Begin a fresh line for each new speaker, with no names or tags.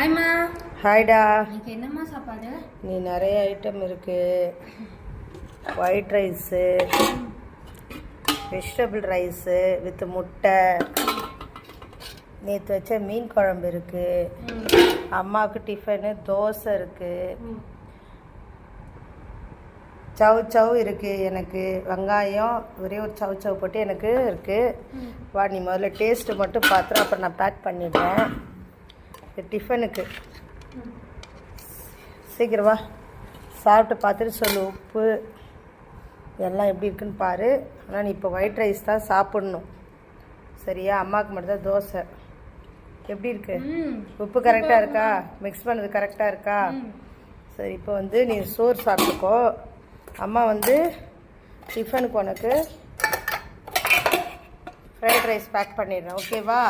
ஹாய்மா
ஹாய்டா
இன்னைக்கு என்னம்மா சாப்பாடு?
நீ நிறைய ஐட்டம் இருக்கு. White rice vegetable rice with முட்டை. நேற்று வச்ச மீன் குழம்பு இருக்கு. அம்மாவுக்கு டிஃபனு தோசை இருக்கு. சவு சவு இருக்கு எனக்கு. வெங்காயம் ஒரே ஒரு சவு சவு போட்டு எனக்கு இருக்கு. வா நீ முதல்ல டேஸ்ட்டு மட்டும் பார்த்துரு அப்புறம் நான் பேக் பண்ணிடுறேன். இது டிஃபனுக்கு. சீக்கிரம் வா. சாப்பிட்டு பார்த்துட்டு சொல்லு உப்பு எல்லாம் எப்படி இருக்குன்னு பாரு. ஆனால் நீ இப்போ ஒயிட் ரைஸ் தான் சாப்பிட்ணும். சரியா? அம்மாவுக்கு மட்டும்தான் தோசை. எப்படி இருக்கு? உப்பு கரெக்டாக இருக்கா? மிக்ஸ் பண்ணது கரெக்டாக இருக்கா? சரி இப்போ வந்து நீ சோறு சாப்பிட்டுக்கோ. அம்மா வந்து டிஃபனுக்கு உனக்கு ஃப்ரைட் ரைஸ் பேக் பண்ணிடுறேன். ஓகேவா